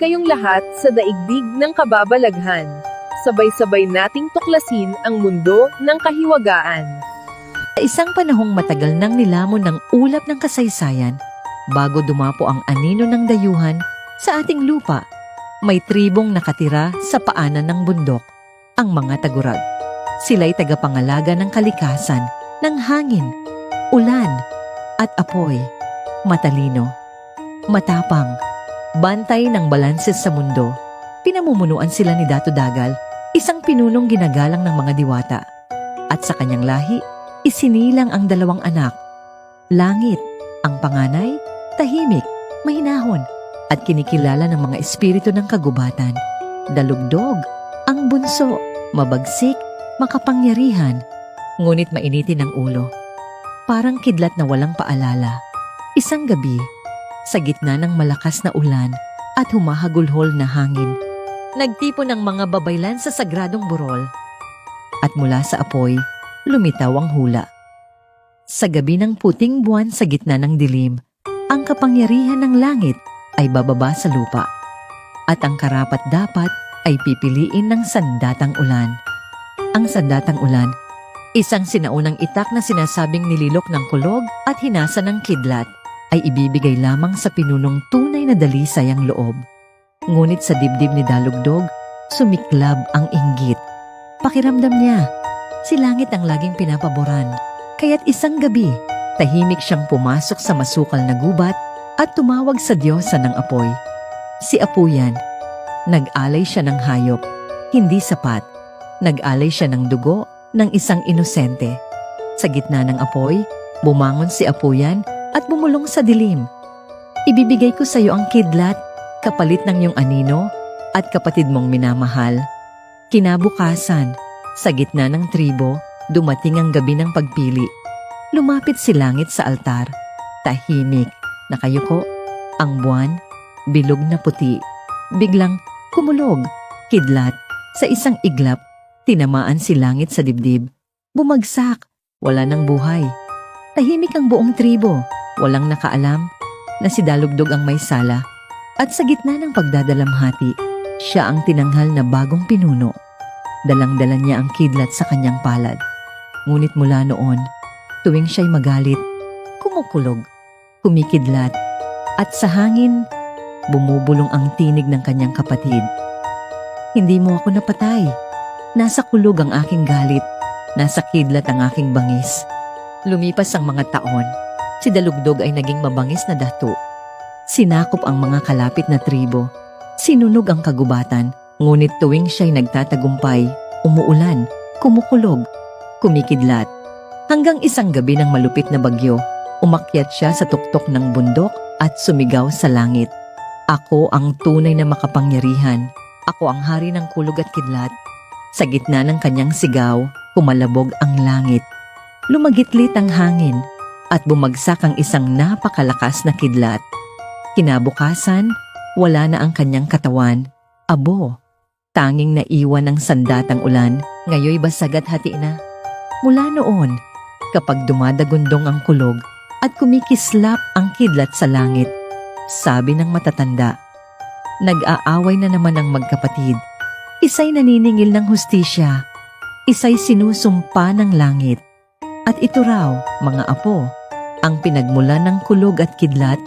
kayong lahat sa daigdig ng kababalaghan. Sabay-sabay nating tuklasin ang mundo ng kahiwagaan. Sa isang panahong matagal nang nilamon ng ulap ng kasaysayan, bago dumapo ang anino ng dayuhan sa ating lupa, may tribong nakatira sa paanan ng bundok, ang mga tagurag. Sila'y tagapangalaga ng kalikasan, ng hangin, ulan, at apoy. Matalino, matapang, bantay ng balanses sa mundo. Pinamumunuan sila ni Dato Dagal, isang pinunong ginagalang ng mga diwata. At sa kanyang lahi, isinilang ang dalawang anak. Langit, ang panganay, tahimik, mahinahon, at kinikilala ng mga espiritu ng kagubatan. Dalugdog, ang bunso, mabagsik, makapangyarihan, ngunit mainitin ang ulo. Parang kidlat na walang paalala. Isang gabi, sa gitna ng malakas na ulan at humahagulhol na hangin, nagtipo ng mga babaylan sa sagradong burol. At mula sa apoy, lumitaw ang hula. Sa gabi ng puting buwan sa gitna ng dilim, ang kapangyarihan ng langit ay bababa sa lupa. At ang karapat dapat ay pipiliin ng sandatang ulan. Ang sandatang ulan, isang sinaunang itak na sinasabing nililok ng kulog at hinasa ng kidlat, ay ibibigay lamang sa pinunong tunay na dalisay ang loob. Ngunit sa dibdib ni Dalugdog, sumiklab ang inggit. Pakiramdam niya, si langit ang laging pinapaboran. Kaya't isang gabi, tahimik siyang pumasok sa masukal na gubat at tumawag sa Diyosa ng apoy. Si Apuyan, nag-alay siya ng hayop, hindi sapat. Nag-alay siya ng dugo ng isang inosente. Sa gitna ng apoy, bumangon si Apuyan at bumulong sa dilim. Ibibigay ko sa iyo ang kidlat, kapalit ng iyong anino at kapatid mong minamahal. Kinabukasan, sa gitna ng tribo, dumating ang gabi ng pagpili. Lumapit si langit sa altar. Tahimik, nakayuko, ang buwan, bilog na puti. Biglang kumulog, kidlat, sa isang iglap, tinamaan si langit sa dibdib. Bumagsak, wala ng buhay. Tahimik ang buong tribo, walang nakaalam na si Dalugdog ang may sala. At sa gitna ng pagdadalamhati, siya ang tinanghal na bagong pinuno. Dalang-dala niya ang kidlat sa kanyang palad. Ngunit mula noon, tuwing siya'y magalit, kumukulog, kumikidlat, at sa hangin, bumubulong ang tinig ng kanyang kapatid. Hindi mo ako napatay. Nasa kulog ang aking galit. Nasa kidlat ang aking bangis. Lumipas ang mga taon. Si Dalugdog ay naging mabangis na dato. Sinakop ang mga kalapit na tribo. Sinunog ang kagubatan. Ngunit tuwing siya'y nagtatagumpay, umuulan, kumukulog, kumikidlat. Hanggang isang gabi ng malupit na bagyo, umakyat siya sa tuktok ng bundok at sumigaw sa langit. Ako ang tunay na makapangyarihan. Ako ang hari ng kulog at kidlat. Sa gitna ng kanyang sigaw, pumalabog ang langit. Lumagitlit ang hangin at bumagsak ang isang napakalakas na kidlat. Kinabukasan, wala na ang kanyang katawan. Abo, tanging naiwan ng sandatang ulan, ngayoy basag at hati na. Mula noon, kapag dumadagundong ang kulog at kumikislap ang kidlat sa langit, sabi ng matatanda, nag-aaway na naman ang magkapatid. Isa'y naniningil ng hustisya, isa'y sinusumpa ng langit. At ito raw, mga apo, ang pinagmulan ng kulog at kidlat